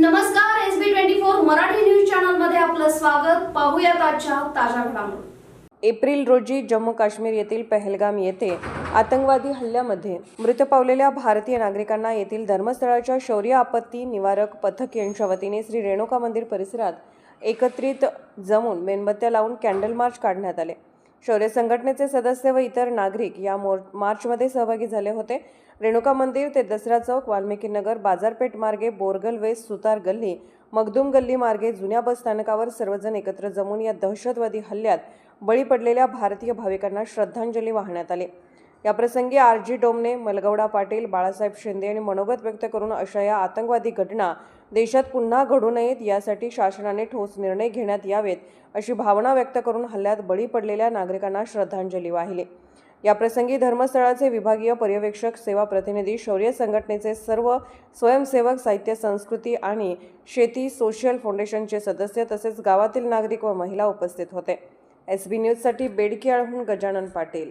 नमस्कार S B twenty four Marathi news चॅनलमध्ये आपलं स्वागत. पाहूयात आजच्या ताज्या घडामोडी. एप्रिल रोजी जम्मू काश्मीर येथील पहलगाम येथे आतंकवादी हल्ल्यामध्ये मृत पावलेल्या भारतीय नागरिकांना येथील धर्मस्थळाच्या शौर्य आपत्ती निवारक पथक यांच्या वतीने श्री रेणुका मंदिर परिसरात एकत्रित जमून मेणबत्त्या लावून कॅन्डल मार्च काढण्यात आले. शौर्य संघटनेचे सदस्य व इतर नागरिक या मोर मार्चमध्ये सहभागी झाले होते. रेणुका मंदिर ते दसरा चौक वाल्मिकी नगर बाजारपेठ मार्गे बोरगल वेस्ट सुतार गल्ली मखदूम गल्ली मार्गे जुन्या बस स्थानकावर सर्वजण एकत्र जमून या दहशतवादी हल्ल्यात बळी पडलेल्या भारतीय भाविकांना श्रद्धांजली वाहण्यात आली. याप्रसंगी आर जी डोमने मलगौडा पाटील बाळासाहेब शिंदे यांनी मनोगत व्यक्त करून अशा या आतंकवादी घटना देशात पुन्हा घडू नयेत यासाठी शासनाने ठोस निर्णय घेण्यात यावेत अशी भावना व्यक्त करून हल्ल्यात बळी पडलेल्या नागरिकांना श्रद्धांजली वाहिली. याप्रसंगी धर्मस्थळाचे विभागीय पर्यवेक्षक सेवा प्रतिनिधी शौर्य संघटनेचे सर्व स्वयंसेवक साहित्य संस्कृती आणि शेती सोशल फाउंडेशनचे सदस्य तसेच गावातील नागरिक व महिला उपस्थित होते. एस बी न्यूजसाठी बेडकियाळहून गजानन पाटील.